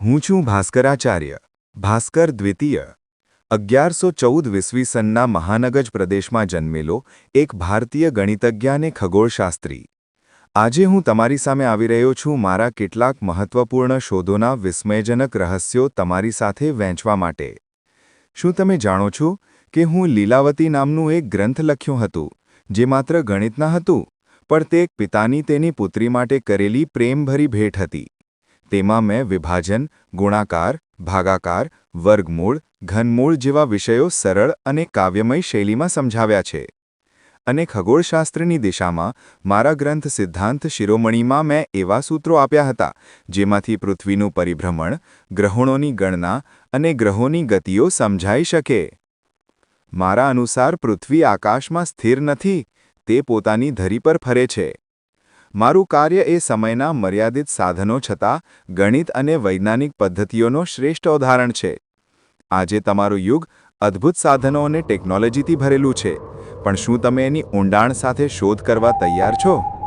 હું છું ભાસ્કરાચાર્ય, ભાસ્કર દ્વિતીય. અગિયારસો ચૌદ વિસવીસનના મહાનગજ પ્રદેશમાં જન્મેલો એક ભારતીય ગણિતજ્ઞ અને ખગોળશાસ્ત્રી. આજે હું તમારી સામે આવી રહ્યો છું મારા કેટલાક મહત્વપૂર્ણ શોધોના વિસ્મયજનક રહસ્યો તમારી સાથે વહેંચવા માટે. શું તમે જાણો છો કે હું લીલાવતી નામનું એક ગ્રંથ લખ્યું હતું, જે માત્ર ગણિતના હતું, પણ તે એક પિતાની તેની પુત્રી માટે કરેલી પ્રેમભરી ભેટ હતી? તેમાં મેં વિભાજન, ગુણાકાર, ભાગાકાર, વર્ગમૂળ, ઘનમૂળ જેવા વિષયો સરળ અને કાવ્યમય શૈલીમાં સમજાવ્યા છે. અને ખગોળશાસ્ત્રની દિશામાં, મારા ગ્રંથ સિદ્ધાંત શિરોમણીમાં મેં એવા સૂત્રો આપ્યા હતા, જેમાંથી પૃથ્વીનું પરિભ્રમણ, ગ્રહોણોની ગણના અને ગ્રહોની ગતિઓ સમજાઈ શકે. મારા અનુસાર પૃથ્વી આકાશમાં સ્થિર નથી, તે પોતાની ધરી પર ફરે છે. મારું કાર્ય એ સમયના મર્યાદિત સાધનો છતાં ગણિત અને વૈજ્ઞાનિક પદ્ધતિઓનો શ્રેષ્ઠ ઉદાહરણ છે. આજે તમારું યુગ અદ્ભુત સાધનો અને ટેકનોલોજીથી ભરેલું છે. પણ શું તમે એની ઊંડાણ સાથે શોધ કરવા તૈયાર છો?